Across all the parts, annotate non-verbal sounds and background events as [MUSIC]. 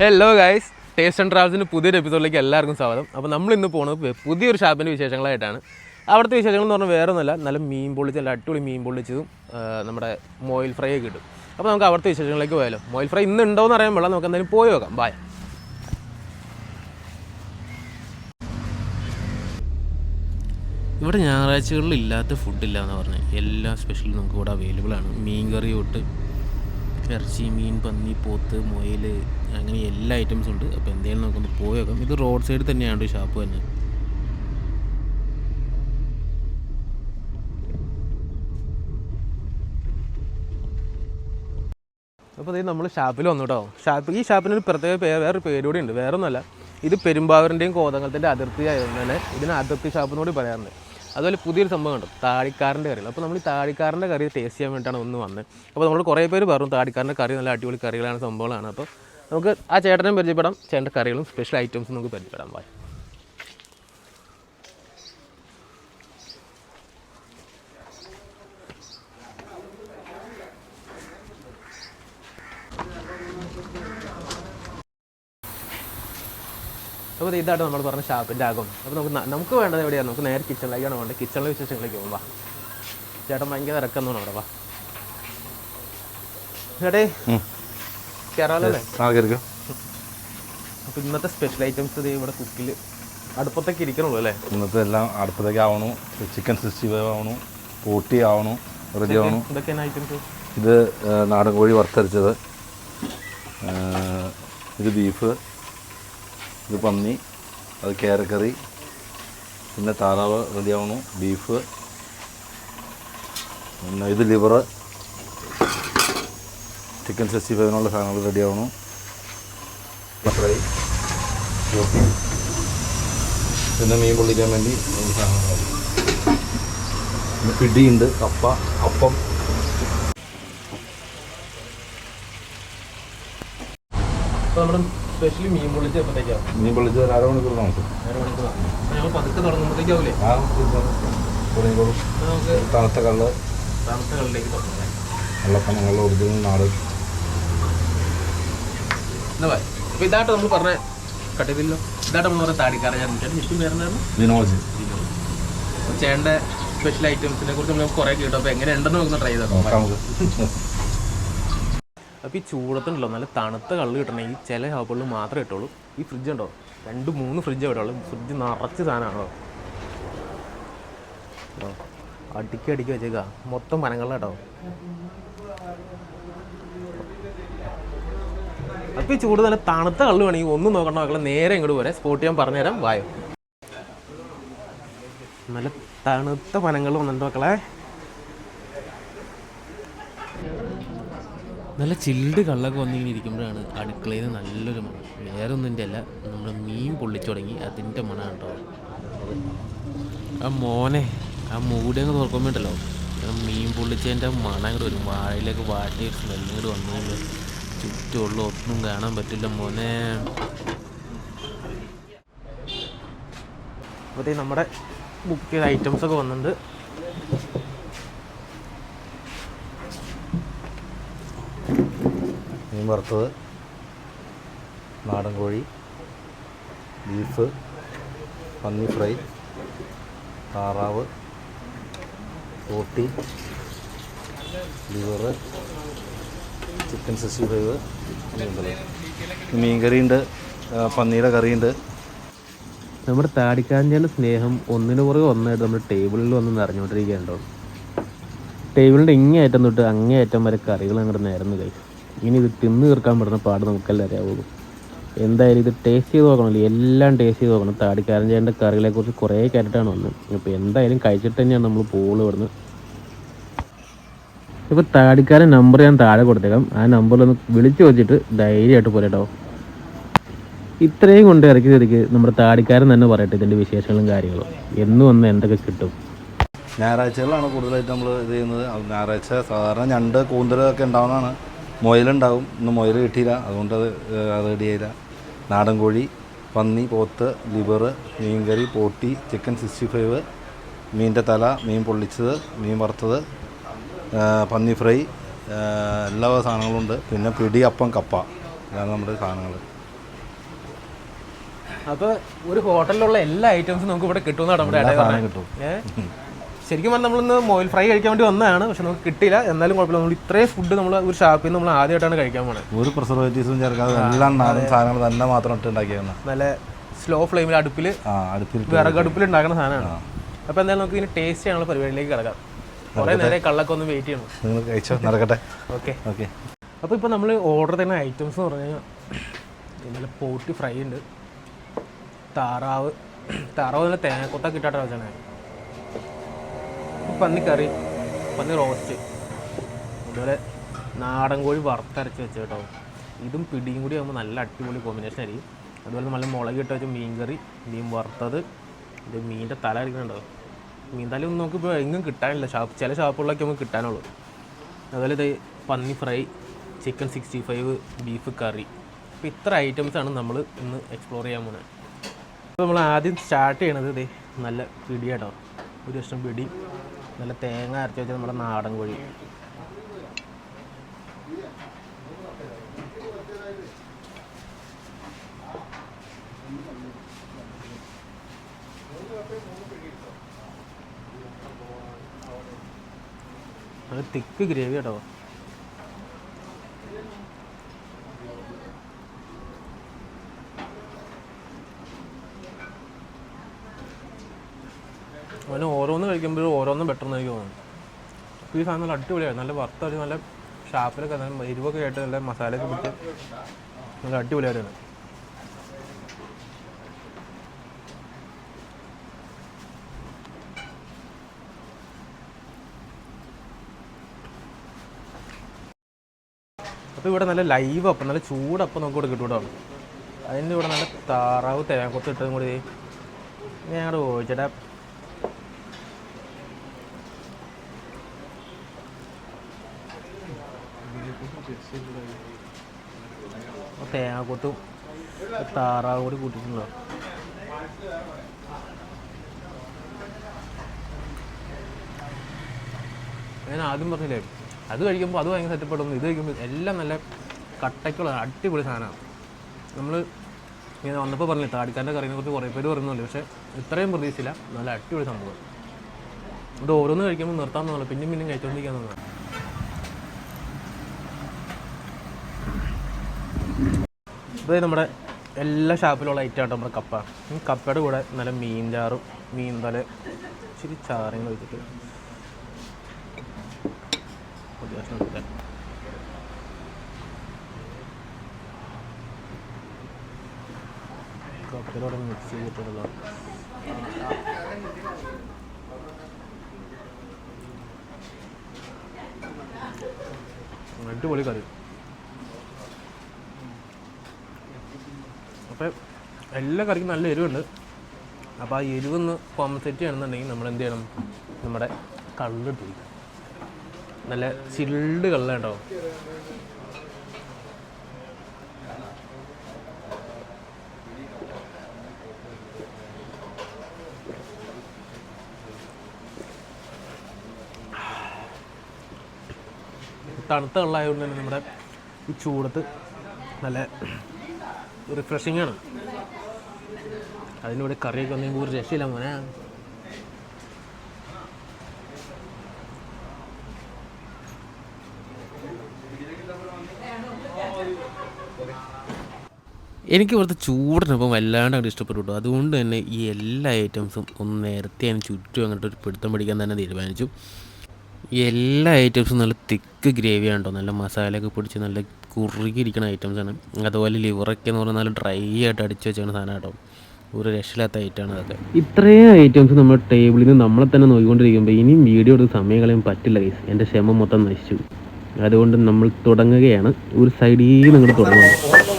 Hello guys taste and ട്രാവൽസിന്റെ പുതിയൊരു എപ്പിസോഡിലേക്ക് എല്ലാവർക്കും സ്വാഗതം. അപ്പോൾ നമ്മൾ ഇന്ന് പോകുന്നത് പുതിയൊരു ഷാപ്പിന്റെ വിശേഷങ്ങളായിട്ടാണ്. അവിടുത്തെ വിശേഷങ്ങൾ എന്ന് പറഞ്ഞാൽ വേറെ ഒന്നുമല്ല നല്ല മീൻ പൊള്ളിച്ച് നല്ല അടിപൊളി മീൻ പൊള്ളിച്ചതും നമ്മുടെ മോയിൽ ഫ്രൈ ഒക്കെ കിട്ടും. അപ്പോൾ നമുക്ക് അവിടുത്തെ വിശേഷങ്ങളിലേക്ക് പോയാലോ. മോയിൽ ഫ്രൈ ഇന്ന് ഉണ്ടോ എന്ന് അറിയാൻ പാടില്ല. നമുക്ക് എന്തായാലും പോയി നോക്കാം. ബായ് ഇവിടെ ഞായറാഴ്ചകളിൽ ഇല്ലാത്ത ഫുഡില്ല എന്ന് പറഞ്ഞാൽ എല്ലാ സ്പെഷ്യലും നമുക്ക് ഇവിടെ അവൈലബിൾ ആണ്. മീൻ കറി തൊട്ട് ഇറച്ചി മീൻ പന്നി പോത്ത് മുയൽ അങ്ങനെ എല്ലാ ഐറ്റംസും ഉണ്ട്. അപ്പോൾ എന്തെങ്കിലും നമുക്കൊന്ന് പോയി നോക്കാം. ഇത് റോഡ് സൈഡ് തന്നെയാണ് ഷാപ്പ് തന്നെ. അപ്പോൾ ഇത് നമ്മൾ ഷാപ്പിൽ വന്നു കേട്ടോ ഷാപ്പ് ഈ ഷാപ്പിന് ഒരു പ്രത്യേക പേര് വേറൊരു പേര് കൂടി ഉണ്ട്. വേറെ ഒന്നുമല്ല ഇത് പെരുമ്പാവൂരിന്റെയും കോതങ്ങളത്തിന്റെ അതിർത്തി ആയതുകൊണ്ട് തന്നെ ഇതിന് അതിർത്തി ഷാപ്പ് എന്ന് കൂടി പറയാറുണ്ട്. അതുപോലെ പുതിയൊരു സംഭവം ഉണ്ട് താടിക്കാരന്റെ കറികൾ അപ്പോൾ നമ്മൾ ഈ താടിക്കാരന്റെ കറി ടേസ്റ്റ് ചെയ്യാൻ വേണ്ടിയിട്ടാണ് ഒന്ന് വന്നത് അപ്പോൾ നമ്മൾ കുറേ പേര് പറഞ്ഞു താടിക്കാരന്റെ കറി നല്ല അടിപൊളി കറികളാണ് സംഭവങ്ങളാണ്. അപ്പോൾ നമുക്ക് ആ ചേട്ടനും പരിചയപ്പെടാം. ചേട്ടന്റെ കറികളും സ്പെഷ്യൽ ഐറ്റംസും നമുക്ക് പരിചയപ്പെടാം. വാ അപ്പോൾ ഇതാണ് നമ്മൾ പറഞ്ഞ ഷാപ്പിന്റെ ആകും അപ്പോൾ നമുക്ക് നമുക്ക് വേണ്ടത് എവിടെയാണ്? നമുക്ക് നേരെ കിച്ചണിലേക്കാണ് വേണ്ടത് കിച്ചണിലെ വിശേഷങ്ങളിലേക്ക് പോകും. വാ. ചേട്ടൻ ഭയങ്കര തിരക്കെന്നാണ് അവിടെ. വാ. ചേട്ടേ കയറാമല്ലേ ആ കയറിക്കോ അപ്പോൾ ഇന്നത്തെ സ്പെഷ്യൽ ഐറ്റംസ് ഇത് ഇവിടെ കുക്കിൽ അടുപ്പത്തേക്ക് ഇരിക്കണുള്ളൂ അല്ലേ? ഇന്നത്തെ എല്ലാം അടുപ്പത്തേക്ക് ആവണു ചിക്കൻ സിക്സ്റ്റി ഫൈവ് ആവണു പൂട്ടി ആവണു റെഡി ആവണു. ഇതൊക്കെയാണ് ഐറ്റംസ് ഇത് നാടൻ കോഴി വറുത്തരച്ചത്. ഇത് ബീഫ് ഇത് പന്നി അത് കേരക്കറി പിന്നെ താറാവ് റെഡി ആവണു ബീഫ് പിന്നെ ഇത് ലിവർ ചിക്കൻ സിക്സ്റ്റി ഫൈവിനുള്ള സാധനങ്ങൾ റെഡി ആവണു പിന്നെ മീൻ പൊള്ളിക്കാൻ വേണ്ടി പിടിയുണ്ട് കപ്പ അപ്പം. സ്പെഷ്യലി മീൻ പൊള്ളിച്ച് എപ്പോഴത്തേക്കാവും മീൻ പൊള്ളിച്ച് ഒരു അരമണിക്കൂർ ഞങ്ങൾ പതുക്കെ തുടങ്ങുമ്പോഴത്തേക്കാവില്ലേ തണുത്ത കള്ള്. തണുത്ത കള്ളിലേക്ക് തുടങ്ങാം വെള്ളപ്പം ഞങ്ങളുടെ ഒറിജിനൽ നാട്. പോയി അപ്പോൾ ഇതായിട്ട് നമ്മൾ പറഞ്ഞ കട്ടില്ലോ? ഇതായിട്ട് നമ്മൾ പറഞ്ഞ താടിക്കാരൻ ഞാൻ ചേട്ടൻ ശരിക്കും പേരെന്തായിരുന്നു? വിനോജ് ചേട്ടന്റെ സ്പെഷ്യൽ ഐറ്റംസിനെ കുറിച്ച് നമ്മൾ കുറേ കേട്ടു. അപ്പോൾ എങ്ങനെ ഉണ്ടെന്ന് നമുക്ക് ട്രൈ ചെയ്ത് നോക്കാം. [LAUGHS] അപ്പോൾ ഈ ചൂടത്തുണ്ടല്ലോ നല്ല തണുത്ത കള്ള് കിട്ടണമെങ്കിൽ ചില ഷോപ്പുകളിൽ മാത്രമേ കിട്ടുള്ളൂ ഈ ഫ്രിഡ്ജ് ഉണ്ടോ? രണ്ട് മൂന്ന് ഫ്രിഡ്ജ് ഇവിടെ ഉള്ളൂ. ഫ്രിഡ്ജ് നിറച്ച് സാധനമാണോ? അടിക്കി അടിക്കി വെച്ചേക്കാ. മൊത്തം മരങ്ങളിലാട്ടോ അപ്പോൾ ഈ ചൂട് നല്ല തണുത്ത കള്ളു വേണമെങ്കിൽ ഒന്നും നോക്കണ്ട മക്കളെ നേരെ ഇങ്ങോട്ട് പോരെ. സ്പോട്ട് ചെയ്യാൻ പറഞ്ഞുതരാം. വായോ നല്ല തണുത്ത പനങ്ങൾ വന്നിട്ടുണ്ട് മക്കളെ. നല്ല ചിൽഡ് കള്ളൊക്കെ വന്നിങ്ങനെ ഇരിക്കുമ്പോഴാണ് അടുക്കളയിൽ നിന്ന് നല്ലൊരു മണം. വേറെ ഒന്നിന്റെ അല്ല നമ്മുടെ മീൻ പൊള്ളിച്ചു തുടങ്ങി. അതിന്റെ മണം കേട്ടോ. ആ മോനെ ആ മൂടി അങ്ങ് തുറക്കുമ്പോണ്ടല്ലോ മീൻ പൊള്ളിച്ചതിന്റെ മണം അങ്ങോട്ട് വരും. വാഴയിലേക്ക് വാട്ടി സ്മെല്ലിങ്ങോട്ട് വന്നു ചുറ്റുമുള്ള ഒന്നും കാണാൻ പറ്റില്ല മോനെ. അപ്പത്തേ നമ്മുടെ ബുക്ക് ചെയ്ത ഐറ്റംസ് ഒക്കെ വന്നിട്ടുണ്ട്. മീൻ വറുത്തത് നാടൻ കോഴി ബീഫ് പന്നി ഫ്രൈ താറാവ് റോട്ടി ലിവർ ചിക്കൻ സിക്സ്റ്റി ഫൈവ് മീൻ കറിയുണ്ട് ആ, പന്നിയുടെ കറിയുണ്ട്. നമ്മുടെ താടിക്കാഞ്ചേന്റെ സ്നേഹം ഒന്നിനു പുറകെ ഒന്നായിട്ട് നമ്മുടെ ടേബിളിൽ വന്ന് നിറഞ്ഞുകൊണ്ടിരിക്കുകയുണ്ടോ ടേബിളിന്റെ ഇങ്ങേയറ്റം തൊട്ട് അങ്ങേയറ്റം വരെ കറികൾ അങ്ങോട്ട് നേരുന്നു കൈ ഇനി ഇത് തിന്ന് തീർക്കാൻ പറ്റുന്ന പാട് നമുക്കെല്ലാം അറിയാവുള്ളൂ. എന്തായാലും ഇത് ടേസ്റ്റ് ചെയ്ത് നോക്കണമല്ലോ എല്ലാം ടേസ്റ്റ് ചെയ്ത് നോക്കണം. താടിക്കാരൻ ചേട്ടന്റെ കറികളെക്കുറിച്ച് കുറേ കേട്ടിട്ടാണ് വന്നത്. അപ്പോൾ എന്തായാലും കഴിച്ചിട്ട് തന്നെയാണ് നമ്മൾ പോൾ ഇവിടുന്ന് ഇപ്പോൾ താടിക്കാരൻ നമ്പർ ഞാൻ താഴെ കൊടുത്തേക്കാം. ആ നമ്പറിൽ ഒന്ന് വിളിച്ചു വെച്ചിട്ട് ധൈര്യമായിട്ട് പോരട്ടോ ഇത്രയും കൊണ്ട് ഇറക്കി തിരിക്ക് നമ്മുടെ താടിക്കാരൻ തന്നെ പറയട്ടെ ഇതിന്റെ വിശേഷങ്ങളും കാര്യങ്ങളും. എന്ന് വന്ന് എന്തൊക്കെ കിട്ടും? ഞായറാഴ്ചകളാണ് കൂടുതലായിട്ട് നമ്മൾ ഇത് ചെയ്യുന്നത്. ഞായറാഴ്ച സാധാരണ ഞണ്ട് കൂന്തലൊക്കെ ഉണ്ടാവുന്നതാണ്. മുയലുണ്ടാവും. ഇന്ന് മുയൽ കിട്ടിയില്ല. അതുകൊണ്ട് അത് റെഡിയായില്ല നാടൻ കോഴി പന്നി പോത്ത് ലിവർ മീൻകറി പോട്ടി ചിക്കൻ സിക്സ്റ്റി ഫൈവ് മീന്റെ തല മീൻ പൊള്ളിച്ചത് മീൻ വറുത്തത് പന്നി ഫ്രൈ എല്ലാ സാധനങ്ങളും ഉണ്ട് പിന്നെ പിടി അപ്പം കപ്പ. ഇതാണ് നമ്മുടെ സാധനങ്ങൾ അപ്പോൾ ഒരു ഹോട്ടലിലുള്ള എല്ലാ ഐറ്റംസും നമുക്ക് ഇവിടെ കിട്ടുമെന്നാണ് നമ്മുടെ കിട്ടും. ശരിക്കും പറഞ്ഞാൽ നമ്മളിന്ന് മോയിൽ ഫ്രൈ കഴിക്കാൻ വേണ്ടി വന്നതാണ് പക്ഷെ നമുക്ക് കിട്ടിയില്ല. എന്നാലും കുഴപ്പമില്ല. നമ്മൾ ഇത്രയും ഫുഡ് നമ്മൾ ഒരു ഷാപ്പിൽ നിന്ന് നമ്മൾ ആദ്യമായിട്ടാണ് കഴിക്കാൻ പോണത്. ഒരു പ്രിസർവേറ്റീവ്സും ചേർക്കാതെ എല്ലാം നാടൻ സാധനങ്ങൾ തന്നെ മാത്രം ഇട്ട് ഉണ്ടാക്കിയാണ് നല്ല സ്ലോ ഫ്ലെയിമിൽ അടുപ്പിൽ വിറകടുപ്പിൽ ഉണ്ടാക്കുന്ന സാധനമാണ്. അപ്പോൾ എന്തായാലും നമുക്ക് ഇതിന് ടേസ്റ്റ് ചെയ്യാനുള്ള പരിപാടിയിലേക്ക് കിടക്കാം. കുറേ നേരെ കള്ളൊക്കെ ഒന്ന് വെയിറ്റ് ചെയ്യണം. നിങ്ങൾ കഴിച്ചോ? നടക്കട്ടെ. ഓക്കെ. ഓക്കെ. അപ്പോൾ ഇപ്പോൾ നമ്മൾ ഓർഡർ ചെയ്യുന്ന ഐറ്റംസ് എന്ന് പറഞ്ഞു കഴിഞ്ഞാൽ പോട്ടി ഫ്രൈ ഉണ്ട്. താറാവ് താറാവ് നല്ല തേങ്ങക്കൊത്ത കിട്ടാട്ട വെച്ചാണ് പന്നിക്കറി പന്നി റോസ്റ്റ് അതുപോലെ നാടൻ കോഴി വറുത്തരച്ച് വെച്ച് കേട്ടോ. ഇതും പിടിയും കൂടി ആകുമ്പോൾ നല്ല അടിപൊളി കോമ്പിനേഷൻ ആയിരിക്കും. അതുപോലെ നല്ല മുളക് ഇട്ട് വെച്ച മീൻ കറി മീൻ വറുത്തത്. ഇത് മീനിന്റെ തല അടിക്കുന്നുണ്ടോ മീൻ നമുക്ക് ഇപ്പോൾ എങ്ങും കിട്ടാനില്ല. ഷാപ്പ് ചില ഷാപ്പുകളിലൊക്കെ നമുക്ക് കിട്ടാനുള്ളൂ. അതുപോലെ ഇത് പന്നി fry chicken sixty five beef കറി അപ്പോൾ ഇത്ര ഐറ്റംസാണ് നമ്മൾ ഇന്ന് എക്സ്പ്ലോർ ചെയ്യാൻ പോകുന്നത് അപ്പോൾ നമ്മൾ ആദ്യം സ്റ്റാർട്ട് ചെയ്യണത് ഇതേ നല്ല പിടിയാട്ടോ. ഒരു വർഷം പിടി. നല്ല തേങ്ങ അരച്ച് വെച്ച നമ്മുടെ നാടൻ കോഴി. അത് തിക്ക് ഗ്രേവി കേട്ടോ. അവന് ഓരോന്ന് കഴിക്കുമ്പോഴും ഓരോന്നും ബെറ്റർ എന്ന് എനിക്ക് തോന്നുന്നു ഈ സാധനം നല്ല അടിപൊളിയാണ് നല്ല വറുത്തടി നല്ല ഷാപ്പിലൊക്കെ നല്ല എരിവൊക്കെ ആയിട്ട് നല്ല മസാലയൊക്കെ പിടിച്ച് നല്ല അടിപൊളിയായിട്ടാണ് അപ്പോൾ ഇവിടെ നല്ല ലൈവ് അപ്പം നല്ല ചൂടപ്പം നമുക്ക് ഇവിടെ കിട്ടും കേട്ടോ. അതിന്റെ ഇവിടെ നല്ല താറാവ് തേങ്ങക്കൊത്ത് ഇട്ടതും കൂടി. ഞാൻ അങ്ങോട്ട് ചോദിച്ചേട്ടാ തേങ്ങക്കൊത്തും താറാവ് കൂടി കൂട്ടിയിട്ടുണ്ടോ? ഞാൻ ആദ്യം പറഞ്ഞില്ലേ അത് കഴിക്കുമ്പോൾ അത് ഭയങ്കര സെറ്റപ്പെടുന്നു ഇത് കഴിക്കുമ്പോൾ എല്ലാം നല്ല കട്ടയ്ക്കുള്ള അടിപൊളി സാധനമാണ്. നമ്മൾ ഇങ്ങനെ വന്നപ്പോൾ പറഞ്ഞില്ല താടിക്കാരന്റെ കറിനെ കുറിച്ച് കുറേ പേര് പറയുന്നുണ്ട്. പക്ഷേ ഇത്രയും പ്രതീക്ഷയില്ല. നല്ല അടിപൊളി സംഭവം. ഇത് ഓരോന്ന് കഴിക്കുമ്പോൾ നിർത്താൻ തോന്നില്ല പിന്നെയും പിന്നെയും കഴിച്ചുകൊണ്ടിരിക്കാൻ തോന്നുന്നു ഇത് നമ്മുടെ എല്ലാ ഷാപ്പിലുള്ള ഐറ്റം ആട്ടോ നമ്മുടെ കപ്പ. ഈ കപ്പയുടെ കൂടെ നല്ല മീൻ ചാറും മീൻ തല ഇച്ചിരി ചാറിങ്ങനെ വെച്ചിട്ട് ഒരു കഷ്ണം എടുക്കാം. കപ്പയിലൂടെ മിക്സ് ചെയ്തിട്ടുള്ള അടിപൊളി കറി. അപ്പം എല്ലാ കറിക്കും നല്ല എരിവുണ്ട്. അപ്പോൾ ആ എരിവൊന്ന് കോമ്പൻസേറ്റ് ചെയ്യണമെന്നുണ്ടെങ്കിൽ നമ്മൾ എന്ത് ചെയ്യണം? നമ്മുടെ കള്ളിട്ട് കുടിക്കണം നല്ല ചില്ല് കള്ള കേട്ടോ തണുത്ത വെള്ളമായതുകൊണ്ട് തന്നെ നമ്മുടെ ഈ ചൂടത്ത് നല്ല റിഫ്രഷിംഗ് ആണ്. അതിനൂടെ കറിയൊക്കെ ഒന്നും കൂടി രക്ഷയില്ല മോനെ. എനിക്ക് ഇവിടുത്തെ ചൂടിനൊപ്പം വല്ലാണ്ട് അങ്ങോട്ട് ഇഷ്ടപ്പെട്ടു കേട്ടോ അതുകൊണ്ട് തന്നെ ഈ എല്ലാ ഐറ്റംസും ഒന്ന് നേരത്തെ ഞാൻ ചുറ്റും അങ്ങോട്ട് ഒരു പിടുത്തം പിടിക്കാൻ തന്നെ തീരുമാനിച്ചു. എല്ലാ ഐറ്റംസും നല്ല തിക്ക് ഗ്രേവിയാണ് കേട്ടോ നല്ല മസാലയൊക്കെ പിടിച്ച് നല്ല കുറുകിയിരിക്കുന്ന ഐറ്റംസാണ് അതുപോലെ ലിവറൊക്കെ എന്ന് പറഞ്ഞാൽ നല്ല ഡ്രൈ ആയിട്ട് അടിച്ച് വെച്ചാണ് സാധനം കേട്ടോ ഒരു രക്ഷയില്ലാത്ത ഐറ്റമാണ് അതൊക്കെ. ഇത്രയും ഐറ്റംസ് നമ്മുടെ ടേബിളിൽ നിന്ന് നമ്മളെ തന്നെ നോക്കിക്കൊണ്ടിരിക്കുമ്പോൾ ഇനിയും വീഡിയോ എടുത്ത് സമയം കളയാൻ പറ്റില്ല ഗൈസ് എന്റെ ക്ഷമ മൊത്തം നശിച്ചു. അതുകൊണ്ട് നമ്മൾ തുടങ്ങുകയാണ്. ഒരു സൈഡിൽ നിങ്ങൾ തുടങ്ങുന്നത്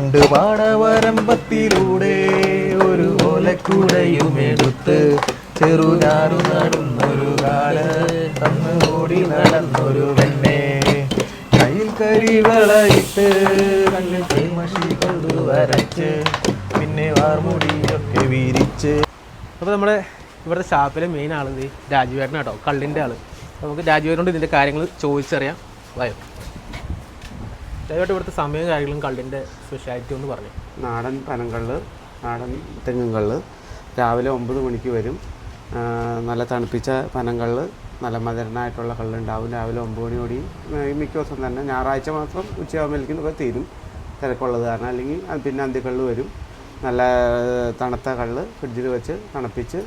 പണ്ട് പാടവരമ്പത്തിലൂടെ ഒരു ഓലക്കൂടയും എടുത്ത് ചെറുനാറു നടന്നൊരു കാൽ തന്ന് ഓടി നടന്നൊരു പെണ്ണെ. കയ്യിൽ കരിവളയിട്ട് കണ്ണിൽ മഷി കൊണ്ടു വരച്ച് പിന്നെ വാർമുടിയൊക്കെ വിരിച്ച്. അപ്പോൾ നമ്മുടെ ഇവിടുത്തെ ഷാപ്പിലെ മെയിൻ ആളെന്ത് രാജുവേട്ടനാട്ടോ കള്ളിന്റെ ആൾ. നമുക്ക് രാജുവേട്ടനോട് ഇതിന്റെ കാര്യങ്ങൾ ചോദിച്ചറിയാം. വയോ. ദയവായിട്ട് ഇവിടുത്തെ സമയം കാര്യങ്ങളും കള്ളിന്റെ സ്പെഷ്യാലിറ്റി ഒന്ന് പറഞ്ഞു. നാടൻ പനങ്കള്ള് നാടൻ തെങ്ങുങ്കള്ള് രാവിലെ ഒമ്പത് മണിക്ക് വരും. നല്ല തണുപ്പിച്ച പനങ്കള്ള് നല്ല മധുരനായിട്ടുള്ള കള്ളുണ്ടാവും. രാവിലെ ഒമ്പത് മണിയോടി മിക്ക ദിവസം തന്നെ. ഞായറാഴ്ച മാത്രം ഉച്ചയാകുമ്പോഴേക്കും തീരും. തിരക്കുള്ളത് കാരണം. അല്ലെങ്കിൽ പിന്നെ അന്തിക്കള്ള് വരും. നല്ല തണുത്ത കള്ള് ഫ്രിഡ്ജിൽ വെച്ച് തണുപ്പിച്ച്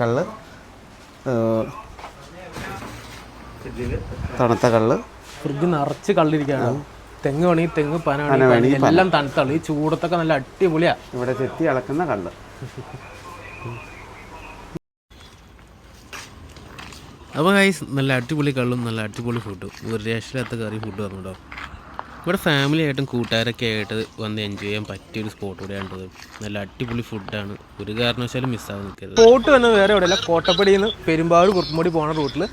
കള്ള് തണുത്ത കള്ള്. ഫ്രിഡ്ജ് നിറച്ച് കള്ളിരിക്കുകയാണ്. തെങ്ങ് വേണി തെങ്ങ് പന എല്ലാം തണുത്തുള്ളൂ ഈ ചൂടത്തൊക്കെ നല്ല അടിപൊളിയാ. ഇവിടെ ചെത്തി ഇളക്കുന്ന കള്ള്. അപ്പോൾ ഗൈസ് നല്ല അടിപൊളി കള്ളും നല്ല അടിപൊളി ഫുഡും ഒരു രക്ഷയില്ലാത്ത കറി ഫുഡ് വന്നിട്ടോ. ഇവിടെ ഫാമിലി ആയിട്ടും കൂട്ടുകാരൊക്കെ ആയിട്ട് വന്ന് എൻജോയ് ചെയ്യാൻ പറ്റിയ ഒരു സ്പോട്ട് കൂടെയാണത് നല്ല അടിപൊളി ഫുഡാണ് ഒരു കാരണവശാലും മിസ്സാകാൻ നിൽക്കരുത്. സ്പോട്ട് തന്നെ വേറെ എവിടെയല്ല കോട്ടപ്പടിയിൽ നിന്ന് പെരുമ്പാവൂർ കുറുപ്പുമുടി പോണ റൂട്ടിൽ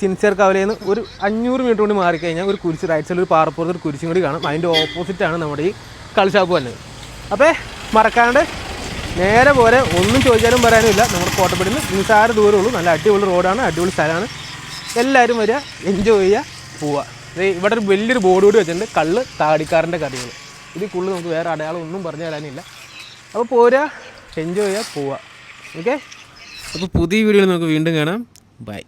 സിൻസിയർ കവലയിൽ നിന്ന് ഒരു അഞ്ഞൂറ് മീറ്റർ കൊണ്ട് മാറിക്കഴിഞ്ഞാൽ ഒരു കുരിശ് റൈറ്റ് സൈഡിൽ ഒരു പാറപ്പുറത്ത് ഒരു കുരിശും കൂടി കാണും. അതിന്റെ ഓപ്പോസിറ്റാണ് നമ്മുടെ ഈ കളിഷാപ്പ് വന്നത്. അപ്പോൾ മറക്കാണ്ട് നേരെ പോലെ ഒന്നും ചോദിച്ചാലും പറയാനും ഇല്ല നമ്മുടെ കോട്ടപ്പടിയിൽ നിന്ന് നിസ്സാര ദൂരമുള്ളൂ നല്ല അടിപൊളി റോഡാണ് അടിപൊളി സ്ഥലമാണ്. എല്ലാവരും വരിക എൻജോയ് ചെയ്യുക പോവുക. ഇവിടെ ഒരു വലിയൊരു ബോർഡ് കൂടി വെച്ചിട്ടുണ്ട്. കള്ള് താടിക്കാരന്റെ കറികൾ ഇതിൽ കൂടുതൽ നമുക്ക് വേറെ അടയാളം ഒന്നും പറഞ്ഞു തരാനില്ല. അപ്പോൾ പോരുക എൻജോയ് ചെയ്യുക പോവുക. ഓക്കെ അപ്പോൾ പുതിയ വീഡിയോയിൽ നമുക്ക് വീണ്ടും കാണാം. ബൈ